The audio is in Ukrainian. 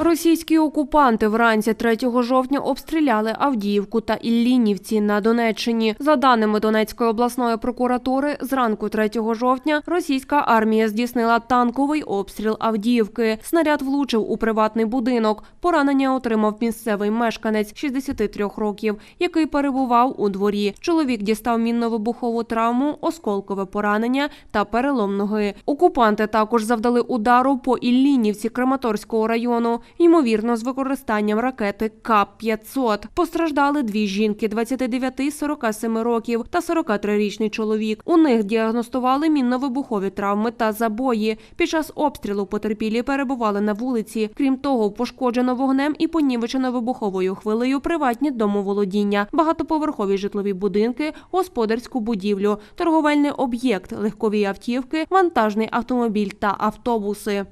Російські окупанти вранці 3 жовтня обстріляли Авдіївку та Іллінівці на Донеччині. За даними Донецької обласної прокуратури, зранку 3 жовтня російська армія здійснила танковий обстріл Авдіївки. Снаряд влучив у приватний будинок. Поранення отримав місцевий мешканець 63 років, який перебував у дворі. Чоловік дістав мінно-вибухову травму, осколкове поранення та перелом ноги. Окупанти також завдали удару по Іллінівці Краматорського району, ймовірно, з використанням ракети КАП-500. Постраждали дві жінки 29, 47 років та 43-річний чоловік. У них діагностували мінно-вибухові травми та забої. Під час обстрілу потерпілі перебували на вулиці. Крім того, пошкоджено вогнем і понівечено вибуховою хвилею приватні домоволодіння, багатоповерхові житлові будинки, господарську будівлю, торговельний об'єкт, легкові автівки, вантажний автомобіль та автобуси.